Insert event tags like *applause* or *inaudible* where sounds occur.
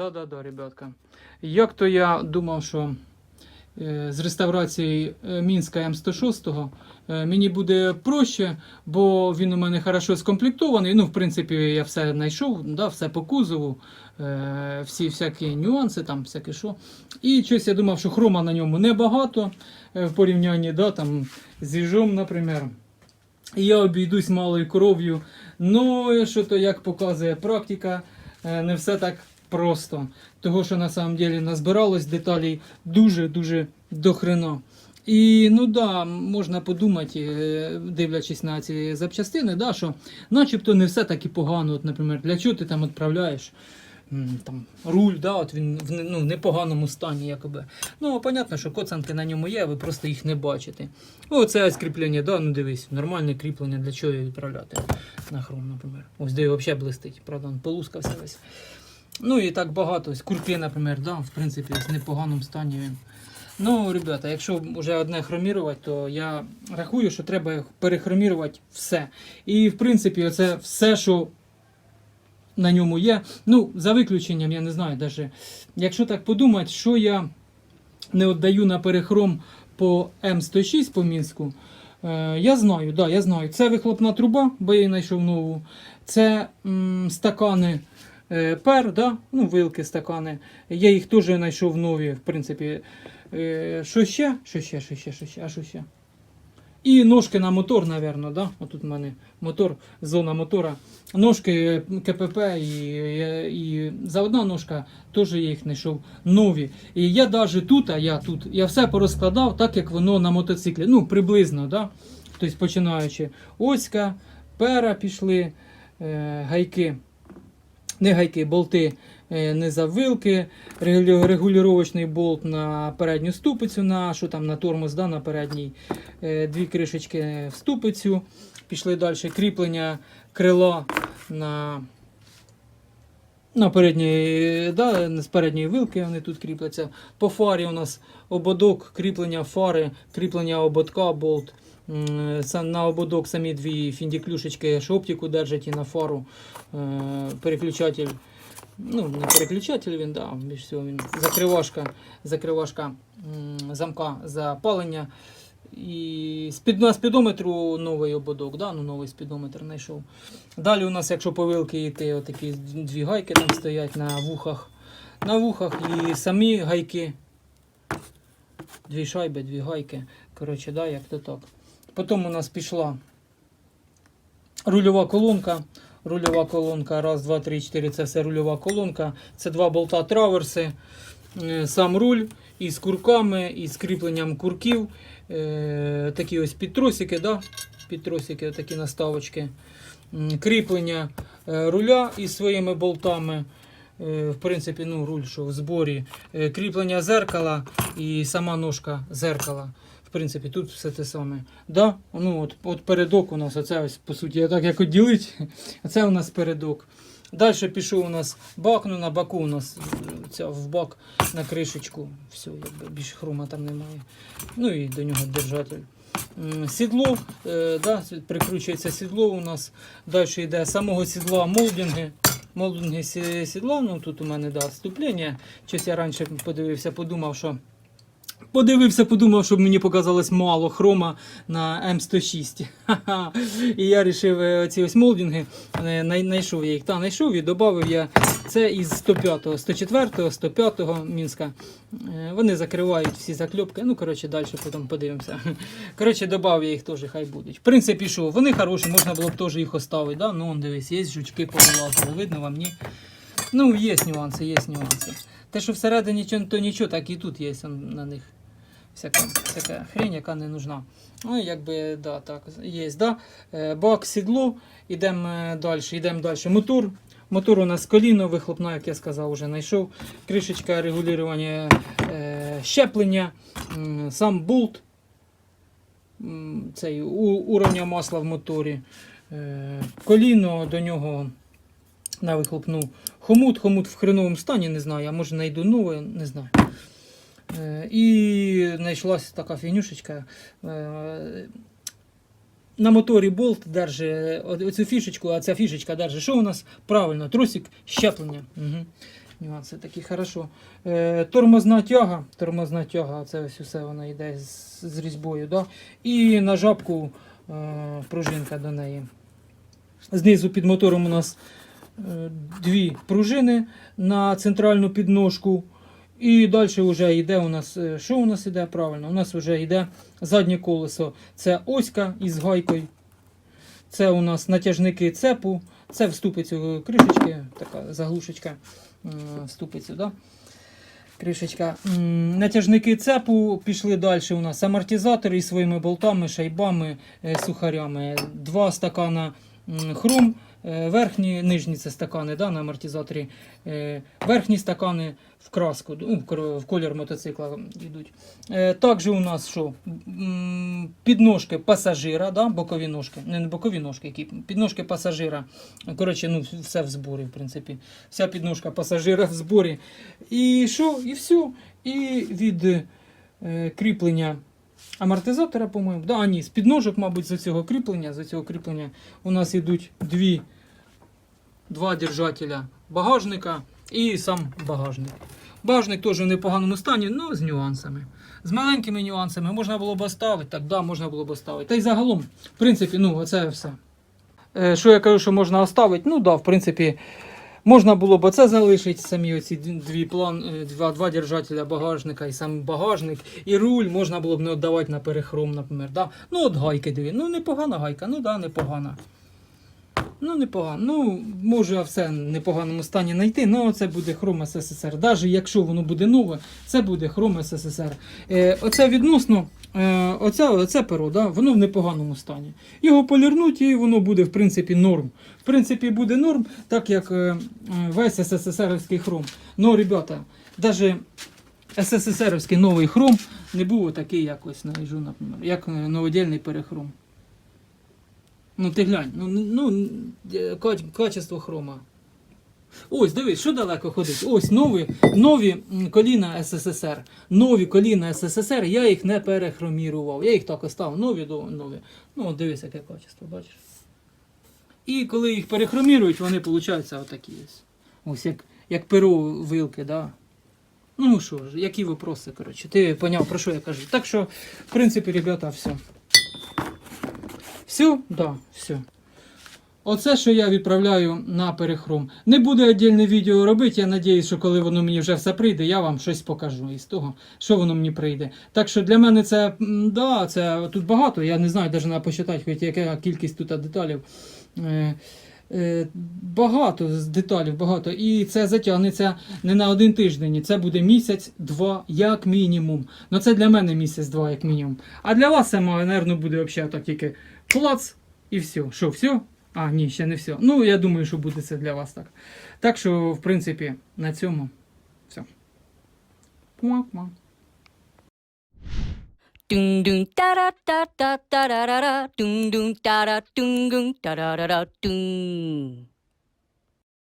Да-да-да, ребятка. Як то я думав, що е, з реставрації е, Мінська М106 е, мені буде проще, бо він у мене хорошо скомплектований. Ну, в принципі, я все знайшов, да, все по кузову, всі всякі нюанси, там, всяке що. І щось я думав, що хрома на ньому небагато в порівнянні да, там, з їжом, наприклад. Я обійдусь малою кров'ю. Ну, що то, як показує практика, не все так просто. Того, що на самом деле назбиралось деталей дуже-дуже дохрена. І ну да, можна подумати, е, дивлячись на ці запчастини, да, що начебто не все так і погано. От, наприклад, для чого ти там відправляєш там, руль, да, от він в ну, в непоганому стані, якоби. Ну, понятно, що коцанки на ньому є, ви просто їх не бачите. Оце ось кріплення, да, ну дивись, нормальне кріплення, для чого його відправляти на хром, наприклад. Ось де взагалі блистить, правда, він полускався весь. Ну і так багато. Ось наприклад, да, в принципі, ось в непоганому стані він. Ну, ребята, якщо вже одне хромірувати, то я рахую, що треба перехромірувати все. І в принципі, це все, що на ньому є. Ну, за виключенням, я не знаю, даже, якщо так подумати, що я не віддаю на перехром по М106 по Мінську. Е, я знаю, да, я знаю. Це вихлопна труба, бо я її знайшов нову. Це м, стакани пер, да? ну, вилки, стакани. Я їх теж знайшов нові, в принципі. Е, що ще? Що ще, що ще, що ще, а що ще? І ножки на мотор, напевно, да? Отут у мене мотор, зона мотора. Ножки КПП і, і, і за одна ножка теж я їх знайшов нові. І я навіть тут, а я тут, я все порозкладав так, як воно на мотоциклі. Ну, приблизно, да? Тобто починаючи оська, пера пішли, е, гайки, не гайки, болти е, не завилки, регулю- регулювачний болт на передню ступицю, на там на тормоз, да, на передній, е, дві кришечки в ступицю. Пішли далі кріплення крила на, на передній, да, з передньої вилки вони тут кріпляться. По фарі у нас ободок, кріплення фари, кріплення ободка, болт. На ободок самі дві фіндіклюшечки, що оптику держать і на фару е, переключатель. Ну, не переключатель він, да, більш всього він закривашка, закривашка замка запалення. І спід, на спідометру новий ободок, да? ну, новий спідометр знайшов. Далі у нас, якщо по вилки йти, отакі дві гайки там стоять на вухах. На вухах і самі гайки. Дві шайби, дві гайки. Коротше, да, як то так. Потім у нас пішла рульова колонка. Рульова колонка, раз, два, три, чотири, це все рульова колонка. Це два болта траверси, е, сам руль із курками, із кріпленням курків. Е, такі ось підтросики, да? підтросики, такі наставочки. Кріплення е, руля із своїми болтами. В принципі, ну, руль, що в зборі. Кріплення зеркала і сама ножка зеркала. В принципі, тут все те саме. Да? Ну, от, от передок у нас, оце ось, по суті, так як ділить. *laughs* Оце у нас передок. Далі пішов у нас бак, ну на баку у нас ця в бак на кришечку. Все, більше хрома там немає. Ну і до нього держатель. Сідло, е, да, прикручується сідло у нас. Далі йде самого сідла молдинги. Молдинги сідла, ну тут у мене да, вступлення. Щось я раніше подивився, подумав, що Подивився, подумав, щоб мені показалось мало хрома на М106. Ха-ха. І я вирішив ці ось молдинги, е, знайшов я їх. Та, знайшов і додав я це із 105-го, 104-го, 105-го Мінська. Е, Вони закривають всі закльопки. Ну, коротше, далі потім подивимося. *laughs* Коротше, додав я їх теж, хай будуть. В принципі, що, вони хороші, можна було б теж їх оставити. Да? Ну, дивись, є жучки повилазили, видно вам, ні? Ну, є нюанси, є нюанси. Те, що всередині то нічого, так і тут є на них всяка, всяка хрень, яка не нужна. Ну, якби, да, так, є, да. Е, Бак, сідло, йдемо далі, йдемо далі. Мотор. Мотор у нас коліно, вихлопна, як я сказав, вже знайшов. Кришечка регулювання е, щеплення, сам болт, цей уровня масла в моторі. Е, коліно до нього на вихлопну. Хомут, хомут в хреновому стані, не знаю, я може знайду нове, не знаю. Е, І знайшлася така фігнюшечка. Е, На моторі болт держить о- оцю фішечку, а ця фішечка держить. Що у нас? Правильно, тросик щеплення. Угу. Нюанси такі, хорошо. Е, тормозна тяга, тормозна тяга, це ось усе вона йде з, з різьбою. Да? І на жабку е, пружинка до неї. Знизу під мотором у нас дві пружини на центральну підножку. І далі вже йде у нас, е, що у нас йде правильно? У нас вже йде заднє колесо. Це оська із гайкою. Це у нас натяжники цепу. Це в кришечки, така заглушечка е, в. Да? Кришечка. Натяжники цепу пішли далі. У нас амортизатори із своїми болтами, шайбами, е, сухарями. Два стакана хром. Е, Верхні, нижні це стакани да, на амортизаторі. Е, Верхні стакани в краску, ну, в колір мотоцикла йдуть. Е, Також у нас що? Підножки пасажира, да, бокові ножки. Не, бокові ножки, які підножки пасажира. Коротше, ну, все в зборі, в принципі. Вся підножка пасажира в зборі. І що? І все. І від кріплення амортизатора, по-моєму. Да, ні, з підножок, мабуть, з цього кріплення, з цього кріплення у нас йдуть дві, два держателя багажника і сам багажник. Багажник теж в непоганому стані, але з нюансами. З маленькими нюансами можна було б оставити, так, да, можна було б оставити. Та й загалом, в принципі, ну, оце все. Е, що я кажу, що можна оставити? Ну да, в принципі, можна було б оце залишити, самі оці дві план, е, два, два держателя багажника і сам багажник, і руль можна було б не віддавати на перехром, наприклад. Да? Ну, от гайки дві. Ну, непогана гайка, ну да, непогана. Ну, непогано. Ну, може все в непоганому стані знайти, але це буде хром СССР. Навіть якщо воно буде нове, це буде хром СССР. Е, оце відносно, оце, оце перо, да, воно в непоганому стані. Його полірнуть і воно буде, в принципі, норм. В принципі, буде норм, так як е, е, весь СССРівський хром. Ну, ребята, навіть СССРівський новий хром не був такий якось на наприклад, як е, новодільний перехром. Ну ти глянь, ну, ну е, качество хрома. Ось, дивись, що далеко ходить. Ось нові, нові коліна СССР. Нові коліна СССР, я їх не перехромірував. Я їх так оставив. Нові до нові. Ну, дивись, яке качество, бачиш. І коли їх перехромірують, вони получаються отакі ось. Як, як перо вилки, да. Ну що ж, які вопроси, коротше. Ти поняв, про що я кажу. Так що, в принципі, ребята, все. Все? Да, все. Оце, що я відправляю на перехром. Не буде віддільне відео робити. Я сподіваюся, що коли воно мені вже все прийде, я вам щось покажу із того, що воно мені прийде. Так що для мене це, да, це тут багато. Я не знаю, навіть треба посчитати, хоч яка кількість тут деталів. Е, е, Багато деталів, багато. І це затягнеться не на один тиждень. Це буде місяць-два, як мінімум. Ну це для мене місяць-два, як мінімум. А для вас це, мабуть, буде взагалі так тільки клац і все. Що, все? А, ні, ще не все. Ну, я думаю, що буде це для вас так. Так що, в принципі, на цьому все. Пума-пума. Dung dun da da da da da da da da dun dun da da dun dun da da da da dun